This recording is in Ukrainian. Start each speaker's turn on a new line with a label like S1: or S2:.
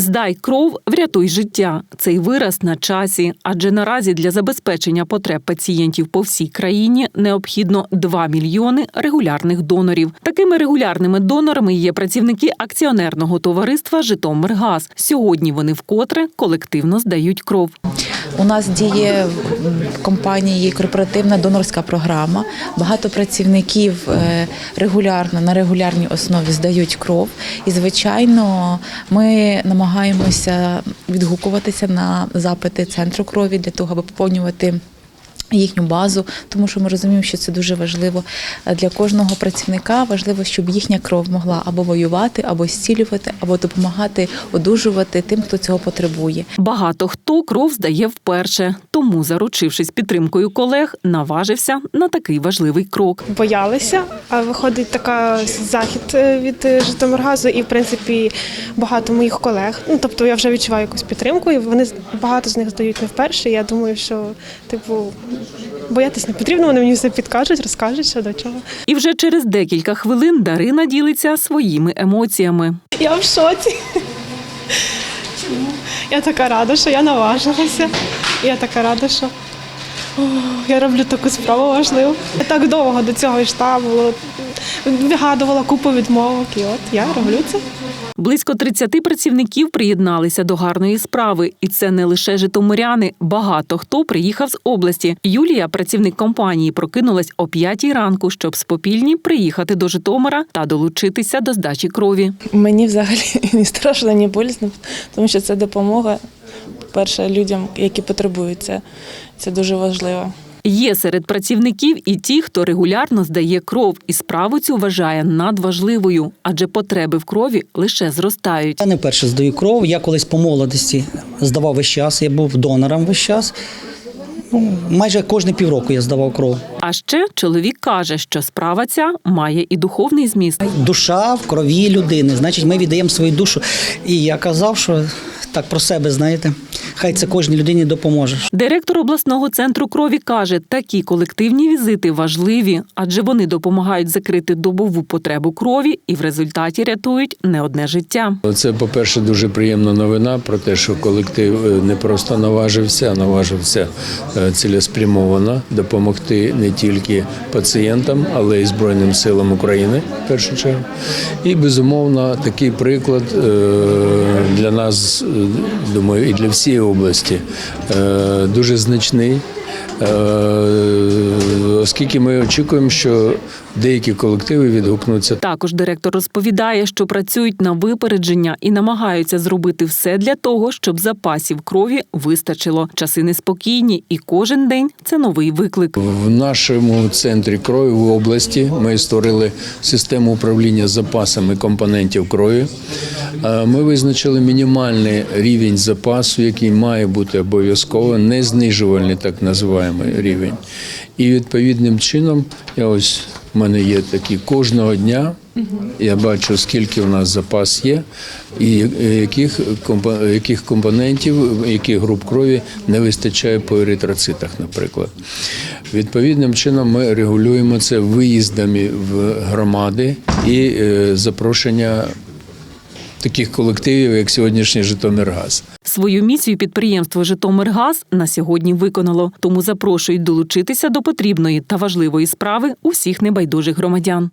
S1: Здай кров, врятуй життя. Цей вираз на часі, адже наразі для забезпечення потреб пацієнтів по всій країні необхідно 2 мільйони регулярних донорів. Такими регулярними донорами є працівники акціонерного товариства Житомиргаз. Сьогодні вони вкотре колективно здають кров.
S2: У нас діє в компанії корпоративна донорська програма. Багато працівників е, регулярно на регулярній основі здають кров. І, звичайно, ми намагаємося відгукуватися на запити центру крові для того, аби поповнювати. Їхню базу, тому що ми розуміємо, що це дуже важливо для кожного працівника. Важливо, щоб їхня кров могла або воювати, або зцілювати, або допомагати одужувати тим, хто цього потребує.
S1: Багато хто кров здає вперше, тому, заручившись підтримкою колег, наважився на такий важливий крок.
S3: боялися. А виходить така захід е, від е, Житомиргазу, і в принципі багато моїх колег. Ну тобто я вже відчуваю якусь підтримку, і вони з- багато з них здають не вперше. Я думаю, що типу боятись не потрібно. Вони мені все підкажуть, розкажуть, що до чого.
S1: І вже через декілька хвилин Дарина ділиться своїми емоціями.
S3: Я в шоці. Чому? Я така рада, що я наважилася. Я така рада, що я роблю таку справу важливу. Я так довго до цього йшла, було вигадувала купу відмовок, і от я роблю це.
S1: Близько 30 працівників приєдналися до гарної справи, і це не лише житомиряни. Багато хто приїхав з області. Юлія, працівник компанії, прокинулась о 5 ранку, щоб з попільні приїхати до Житомира та долучитися до здачі крові.
S4: Мені взагалі не страшно, ні болісно, тому що це допомога, перше, людям, які потребують це. Це дуже важливо.
S1: Є серед працівників і ті, хто регулярно здає кров, і справу цю вважає надважливою, адже потреби в крові лише зростають.
S5: Я не вперше здаю кров. Я колись по молодості здавав весь час. Я був донором весь час. Ну, майже кожні півроку я здавав кров.
S1: А ще чоловік каже, що справа ця має і духовний зміст.
S5: Душа в крові людини. Значить, ми віддаємо свою душу. І я казав, що так про себе, знаєте, хай це кожній людині допоможе.
S1: Директор обласного центру крові каже, такі колективні візити важливі, адже вони допомагають закрити добову потребу крові і в результаті рятують не одне життя.
S6: Це, по-перше, дуже приємна новина про те, що колектив е, не просто наважився, а наважився е, цілеспрямовано допомогти не тільки пацієнтам, але й Збройним силам України в першу чергу. І безумовно такий приклад е, для нас, думаю, і для всієї області е, дуже значний. е, Оскільки ми очікуємо, що деякі колективи відгукнуться
S1: Також директор розповідає, що працюють на випередження і намагаються зробити все для того, щоб запасів крові вистачило. Часи неспокійні, і кожен день це новий виклик.
S6: В нашому центрі крові в області ми створили систему управління запасами компонентів крові. Е, Ми визначили мінімальний рівень запасу, який має бути обов'язково, не знижувальний так називаємо рівень. І відповідним чином, я ось в мене є такі кожного дня. Я бачу, скільки в нас запас є, і яких, яких компонентів, яких груп крові не вистачає по еритроцитах, наприклад. Відповідним чином ми регулюємо це виїздами в громади і е, запрошення таких колективів, як сьогоднішній Житомиргаз.
S1: Свою місію підприємство Житомиргаз на сьогодні виконало, тому запрошують долучитися до потрібної та важливої справи усіх небайдужих громадян.